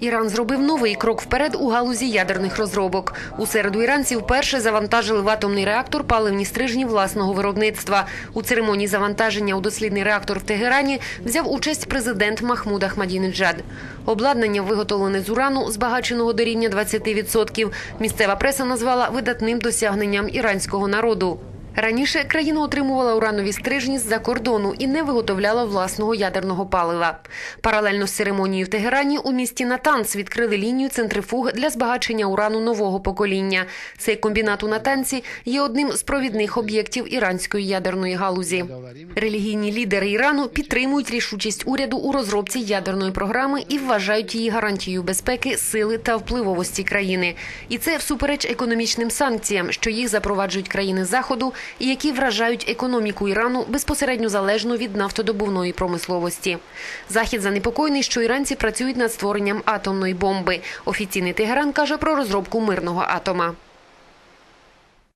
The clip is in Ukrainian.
Іран зробив новий крок вперед у галузі ядерних розробок. У середу іранці вперше завантажили в атомний реактор паливні стрижні власного виробництва. У церемонії завантаження у дослідний реактор в Тегерані взяв участь президент Махмуд Ахмадінеджад. Обладнання, виготовлене з урану, збагаченого до рівня 20%, місцева преса назвала видатним досягненням іранського народу. Раніше країна отримувала уранові стрижні з-за кордону і не виготовляла власного ядерного палива. Паралельно з церемонією в Тегерані у місті Натанц відкрили лінію центрифуг для збагачення урану нового покоління. Цей комбінат у Натанці є одним з провідних об'єктів іранської ядерної галузі. Релігійні лідери Ірану підтримують рішучість уряду у розробці ядерної програми і вважають її гарантією безпеки, сили та впливовості країни. І це всупереч економічним санкціям, що їх запроваджують країни заходу і які вражають економіку Ірану безпосередньо залежно від нафтодобувної промисловості. Захід занепокоєний, що іранці працюють над створенням атомної бомби. Офіційний Тегеран каже про розробку мирного атома.